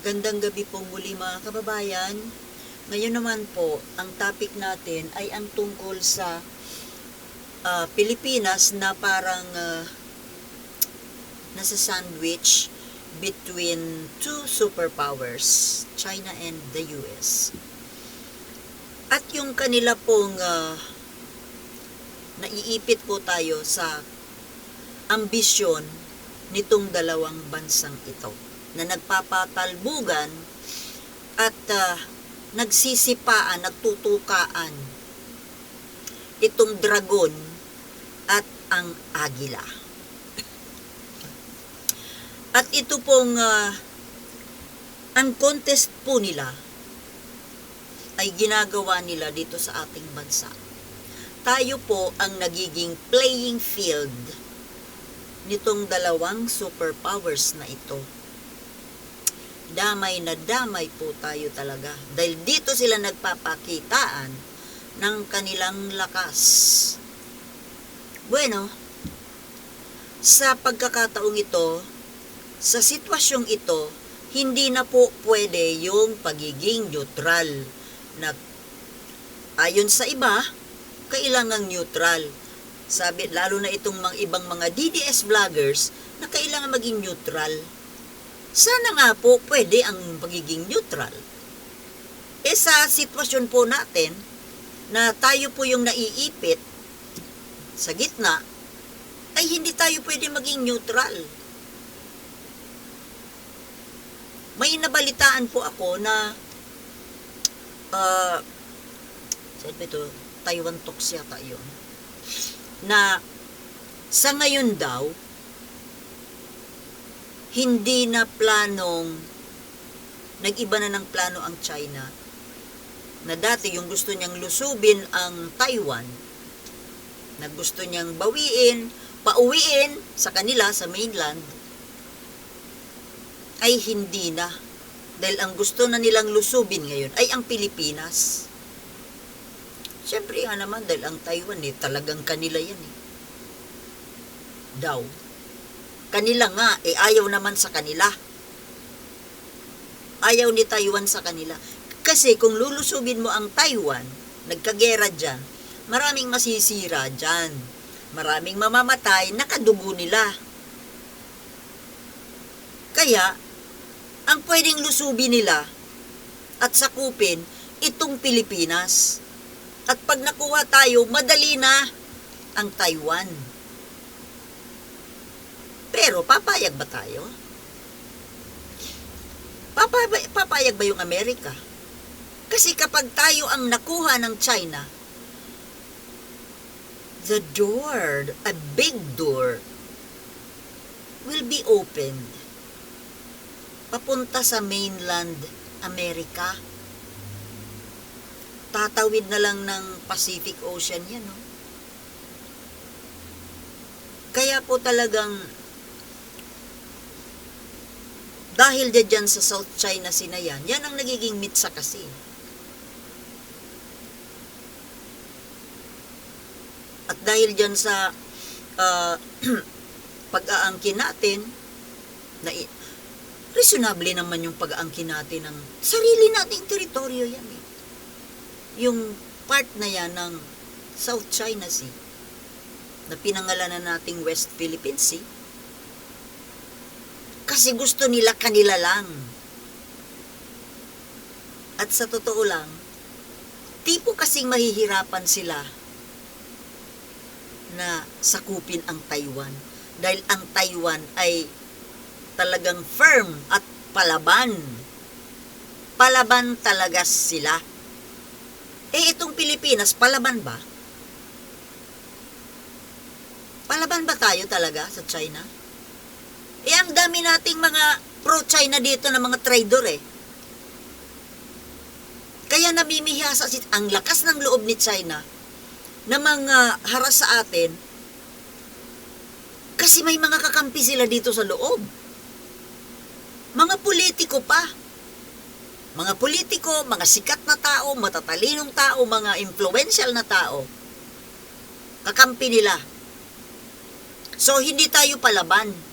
Magandang gabi po muli mga kababayan. Ngayon naman po, ang topic natin ay ang tungkol sa ah, Pilipinas na parang ah, nasa sandwich between two superpowers, China and the US. At yung kanila pong ah, naiipit po tayo sa ambisyon nitong dalawang bansang ito na nagpapatalbugan at ah, nagsisipaan, nagtutukaan itong dragon at ang agila. At ito pong ah, ang contest po nila ay ginagawa nila dito sa ating bansa. Tayo po ang nagiging playing field nitong dalawang superpowers na ito damay na damay po tayo talaga. Dahil dito sila nagpapakitaan ng kanilang lakas. Bueno, sa pagkakataong ito, sa sitwasyong ito, hindi na po pwede yung pagiging neutral. Na, ayon sa iba, kailangan neutral. Sabi, lalo na itong mga ibang mga DDS vloggers na kailangan maging neutral. Sana nga po pwede ang pagiging neutral. E sa sitwasyon po natin, na tayo po yung naiipit sa gitna, ay hindi tayo pwede maging neutral. May nabalitaan po ako na uh, saan ba ito? Taiwan Talks yata yun. Na sa ngayon daw, hindi na planong nag-iba na ng plano ang China na dati yung gusto niyang lusubin ang Taiwan na gusto niyang bawiin, pauwiin sa kanila sa mainland ay hindi na dahil ang gusto na nilang lusubin ngayon ay ang Pilipinas. Siyempre nga naman dahil ang Taiwan eh talagang kanila yan eh. Daw kanila nga, eh ayaw naman sa kanila. Ayaw ni Taiwan sa kanila. Kasi kung lulusubin mo ang Taiwan, nagkagera dyan, maraming masisira dyan. Maraming mamamatay, nakadugo nila. Kaya, ang pwedeng lusubin nila at sakupin itong Pilipinas. At pag nakuha tayo, madali na ang Taiwan. Pero papayag ba tayo? Papayag, papayag ba yung Amerika? Kasi kapag tayo ang nakuha ng China, the door, a big door, will be opened papunta sa mainland America. Tatawid na lang ng Pacific Ocean yan, no? Kaya po talagang dahil dyan sa South China Sea na yan, yan ang nagiging mitsa kasi. At dahil dyan sa uh, pag-aangkin natin, na reasonable naman yung pag-aangkin natin ng sarili nating teritoryo yan eh. Yung part na yan ng South China Sea, na pinangalanan nating West Philippine Sea, kasi gusto nila kanila lang. At sa totoo lang, tipo kasing mahihirapan sila na sakupin ang Taiwan. Dahil ang Taiwan ay talagang firm at palaban. Palaban talaga sila. Eh itong Pilipinas, palaban ba? Palaban ba tayo talaga sa China? Eh, ang dami nating mga pro-China dito na mga trader eh. Kaya namimihasa si ang lakas ng loob ni China na mga haras sa atin kasi may mga kakampi sila dito sa loob. Mga politiko pa. Mga politiko, mga sikat na tao, matatalinong tao, mga influential na tao. Kakampi nila. So, hindi tayo palaban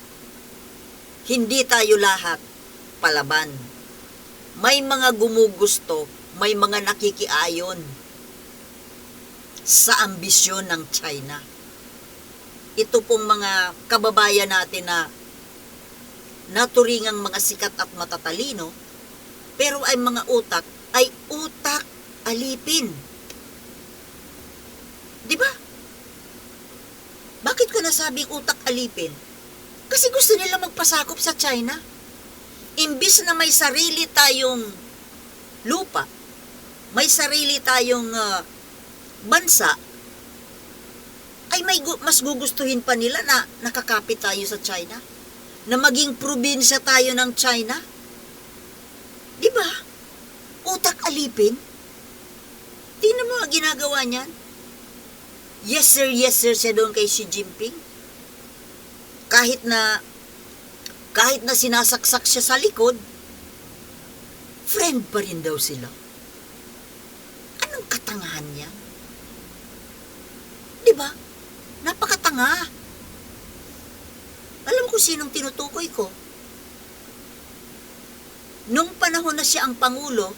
hindi tayo lahat palaban. may mga gumugusto, may mga nakikiayon sa ambisyon ng China. Ito pong mga kababayan natin na naturingang mga sikat at matatalino, pero ay mga utak ay utak alipin. Di ba? Bakit ko nasabing utak alipin? Kasi gusto nila magpasakop sa China. Imbis na may sarili tayong lupa, may sarili tayong ah, bansa, ay may gu- mas gugustuhin pa nila na nakakapit tayo sa China. Na maging probinsya tayo ng China. Di ba? Utak alipin. Tingnan mo ang ginagawa niyan. Yes sir, yes sir siya doon kay Xi Jinping. Kahit na kahit na sinasaksak siya sa likod, friend pa rin daw sila. Anong katangahan niya? Di ba? Napakatanga. Alam ko sinong tinutukoy ko. Nung panahon na siya ang Pangulo,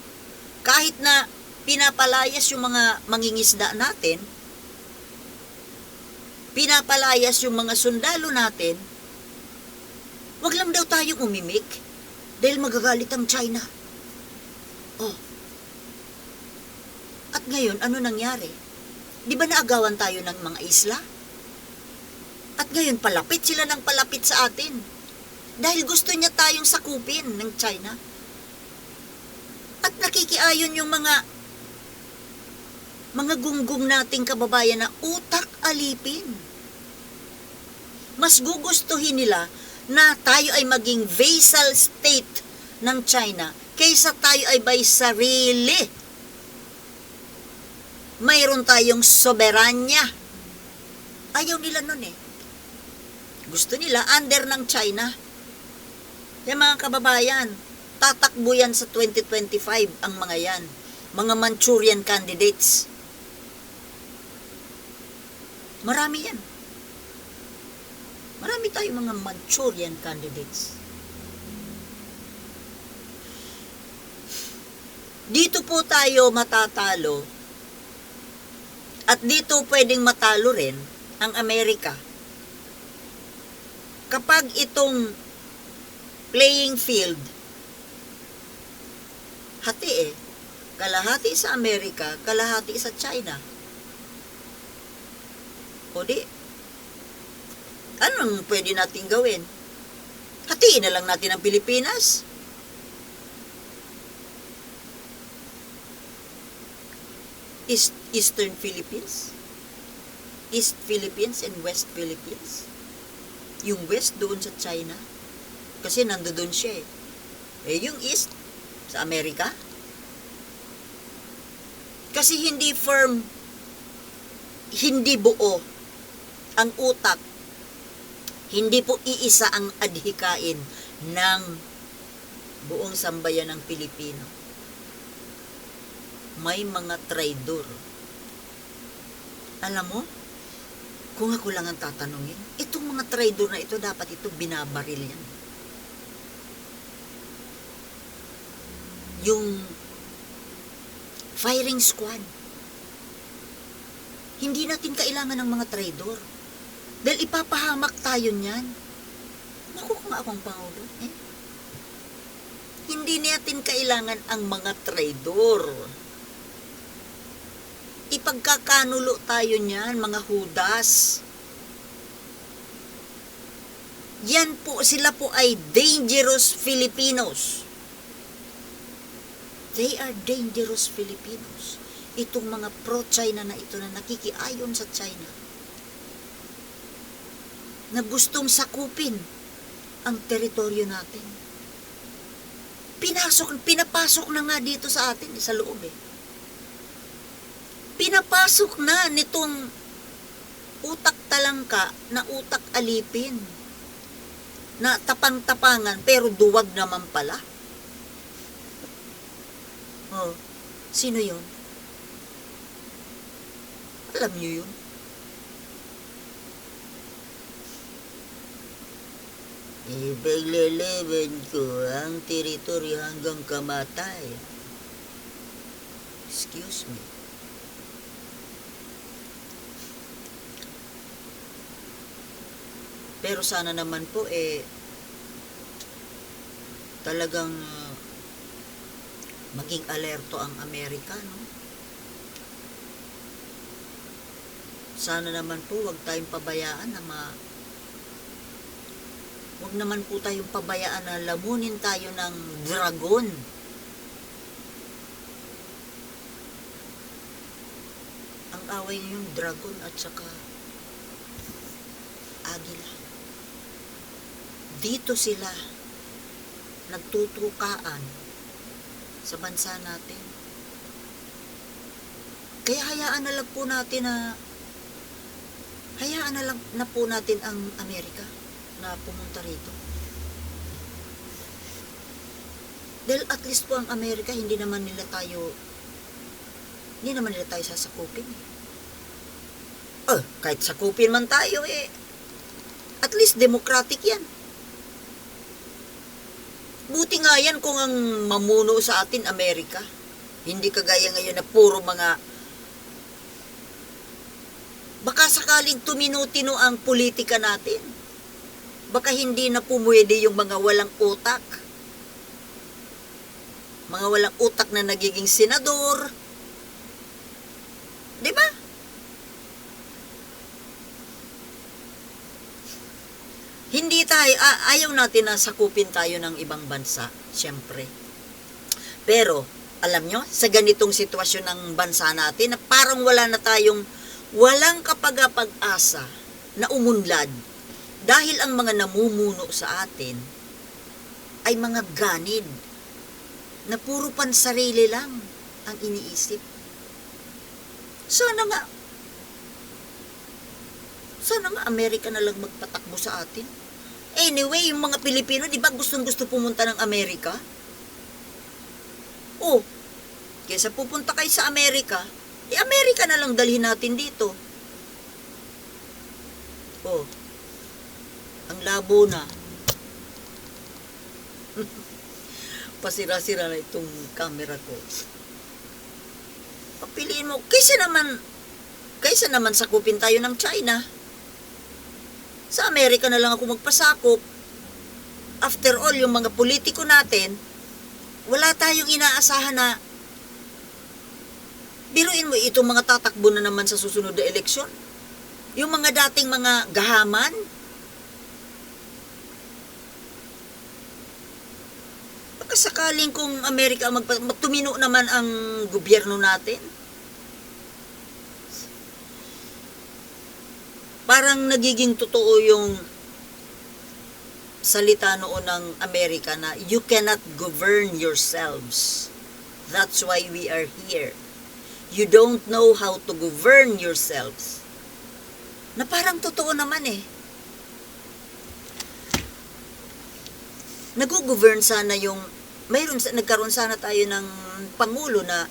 kahit na pinapalayas yung mga mangingisda natin, pinapalayas yung mga sundalo natin, wag lang daw tayong umimik dahil magagalit ang China. Oh. At ngayon, ano nangyari? Di ba naagawan tayo ng mga isla? At ngayon, palapit sila ng palapit sa atin. Dahil gusto niya tayong sakupin ng China. At nakikiayon yung mga mga gunggong nating kababayan na utak alipin. Mas gugustuhin nila na tayo ay maging vassal state ng China kaysa tayo ay by sarili. Mayroon tayong soberanya. Ayaw nila nun eh. Gusto nila under ng China. Yung mga kababayan, tatakbo yan sa 2025 ang mga yan. Mga Manchurian candidates. Marami yan. Marami tayong mga Manchurian candidates. Dito po tayo matatalo at dito pwedeng matalo rin ang Amerika. Kapag itong playing field hati eh, kalahati sa Amerika, kalahati sa China. O di, anong pwede natin gawin? Hatiin na lang natin ang Pilipinas. East, Eastern Philippines, East Philippines and West Philippines. Yung West doon sa China, kasi nandoon siya eh. Eh, yung East, sa Amerika. Kasi hindi firm, hindi buo ang utak. Hindi po iisa ang adhikain ng buong sambayan ng Pilipino. May mga traidor. Alam mo, kung ako lang ang tatanungin, itong mga traidor na ito, dapat ito binabaril yan. Yung firing squad. Hindi natin kailangan ng mga traidor. Dahil ipapahamak tayo niyan. Naku, kung akong Pangulo, eh. Hindi natin kailangan ang mga traidor. Ipagkakanulo tayo niyan, mga hudas. Yan po, sila po ay dangerous Filipinos. They are dangerous Filipinos. Itong mga pro-China na ito na nakikiayon sa China. Na gustong sakupin ang teritoryo natin. Pinasok, pinapasok na nga dito sa atin, sa loob eh. Pinapasok na nitong utak talangka na utak alipin. Na tapang-tapangan pero duwag naman pala. Oh, sino yun? Alam niyo yun? Ipaglalaban ko ang teritoryo hanggang kamatay. Excuse me. Pero sana naman po eh talagang maging alerto ang Amerika, no? Sana naman po wag tayong pabayaan na ma Huwag naman po tayong pabayaan na lamunin tayo ng dragon. Ang away yung dragon at saka agila. Dito sila nagtutukaan sa bansa natin. Kaya hayaan na lang po natin na hayaan na lang na po natin ang Amerika na pumunta rito. Dahil at least po ang Amerika, hindi naman nila tayo, hindi naman nila tayo sasakupin. Oh, kahit sakupin man tayo eh, at least democratic yan. Buti nga yan kung ang mamuno sa atin, Amerika. Hindi kagaya ngayon na puro mga baka sakaling tuminutino ang politika natin baka hindi na pumwede yung mga walang utak. Mga walang utak na nagiging senador. Di ba? Hindi tayo, ayaw natin na sakupin tayo ng ibang bansa, siyempre. Pero, alam nyo, sa ganitong sitwasyon ng bansa natin, na parang wala na tayong, walang kapag-asa na umunlad dahil ang mga namumuno sa atin ay mga ganid na puro pansarili lang ang iniisip. Sana nga, sana nga Amerika na lang magpatakbo sa atin. Anyway, yung mga Pilipino, di ba gustong gusto pumunta ng Amerika? Oh, kesa pupunta kayo sa Amerika, eh Amerika na lang dalhin natin dito. Oh, ang labo na. Pasira-sira na itong camera ko. Papiliin mo, kaysa naman, kaysa naman sakupin tayo ng China. Sa Amerika na lang ako magpasakop. After all, yung mga politiko natin, wala tayong inaasahan na biruin mo itong mga tatakbo na naman sa susunod na eleksyon. Yung mga dating mga gahaman, baka sakaling kung Amerika magpa- tumino naman ang gobyerno natin. Parang nagiging totoo yung salita noon ng Amerika na you cannot govern yourselves. That's why we are here. You don't know how to govern yourselves. Na parang totoo naman eh. Nag-govern sana yung mayroon nagkaroon sana tayo ng pangulo na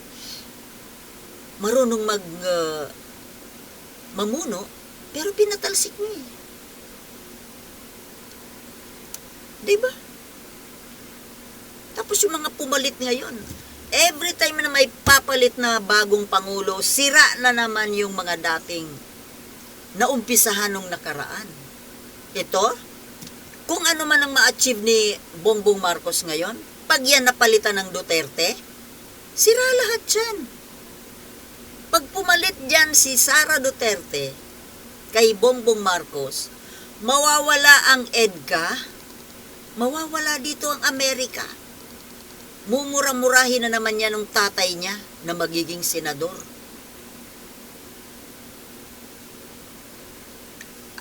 marunong mag uh, mamuno pero pinatalsik mo eh. 'Di? Tapos yung mga pumalit ngayon, every time na may papalit na bagong pangulo, sira na naman yung mga dating naumpisahan nung nakaraan. Ito, kung ano man ang ma-achieve ni Bongbong Marcos ngayon, pag yan napalitan ng Duterte, sira lahat yan. Pag pumalit dyan si Sara Duterte kay Bongbong Marcos, mawawala ang EDCA, mawawala dito ang Amerika. Mumura-murahin na naman yan ng tatay niya na magiging senador.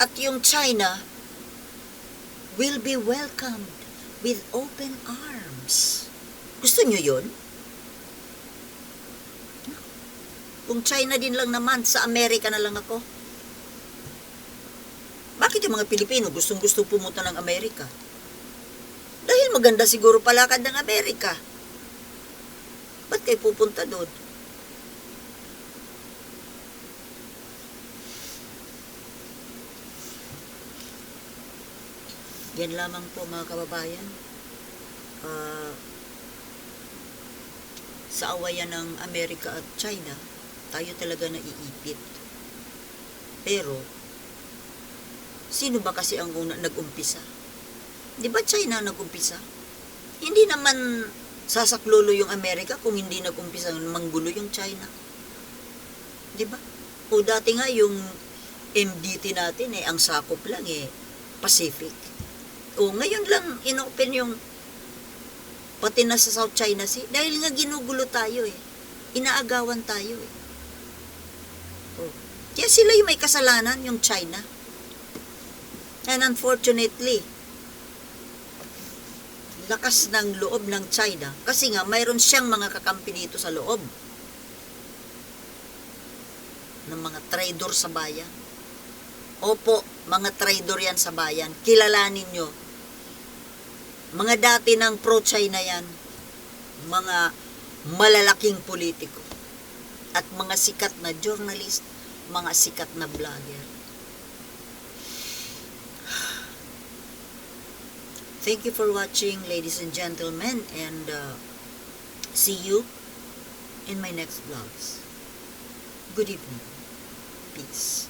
At yung China will be welcomed with open arms. Gusto nyo yun? Kung China din lang naman, sa Amerika na lang ako. Bakit yung mga Pilipino gustong gusto pumunta ng Amerika? Dahil maganda siguro palakad ng Amerika. Ba't kayo pupunta doon? Yan lamang po mga kababayan. Ah, sa awayan ng Amerika at China, tayo talaga naiipit. Pero, sino ba kasi ang una nag-umpisa? Di ba China nag-umpisa? Hindi naman sasaklolo yung Amerika kung hindi nag-umpisa manggulo yung China. Di ba? O dati nga yung MDT natin eh, ang sakop lang eh, Pacific. O ngayon lang inopen yung pati na sa South China Sea dahil nga ginugulo tayo eh. Inaagawan tayo eh. O, kaya sila yung may kasalanan, yung China. And unfortunately, lakas ng loob ng China kasi nga mayroon siyang mga kakampi dito sa loob ng mga traidor sa bayan. Opo, mga traidor yan sa bayan. Kilalanin nyo. Mga dati ng pro-China yan. Mga malalaking politiko. At mga sikat na journalist, mga sikat na vlogger. Thank you for watching, ladies and gentlemen, and uh, see you in my next vlogs. Good evening. Peace.